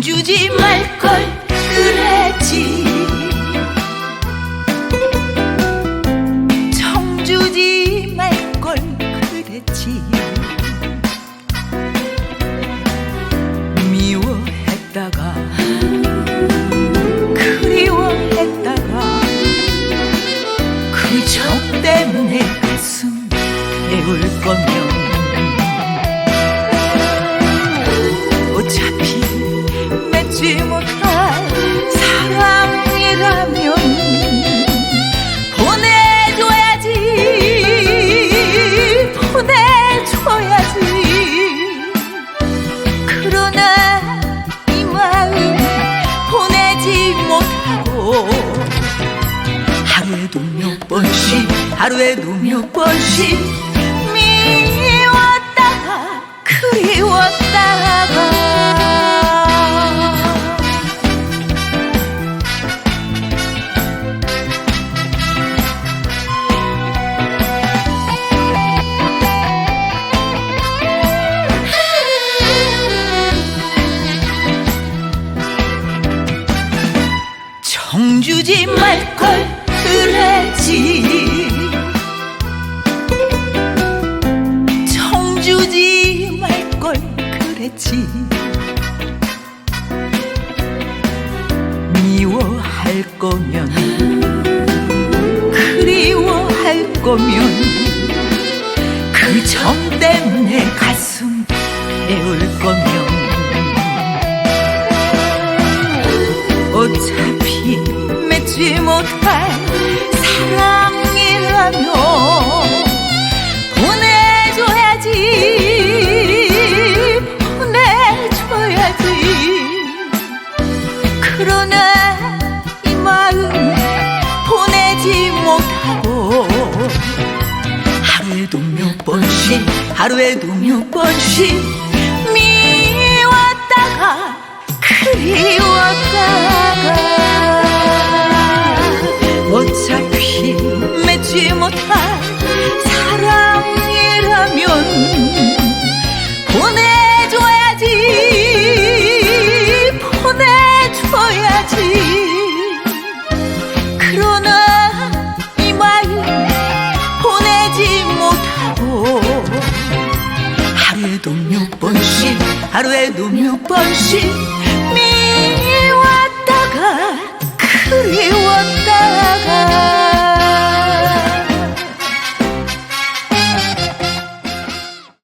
주지 말 걸 그랬지 정 주지 말 걸 그랬지 미워했다가 그리워했다가 그 정 때문에 가슴에 울 뻔. 하루에도 몇 번씩 하루에도 몇 번씩 미웠다가 그리웠다가. 정주지 말 그랬지 미워할 거면 그리워할 거면 그정 때문에 가슴 태울 거면 어차피 맺지 못할 보내지 못하고 하루에도 몇 번씩 하루에도 몇 번씩 미웠다가 그리웠 하루에도 몇 번씩 미웠다가 그리웠다가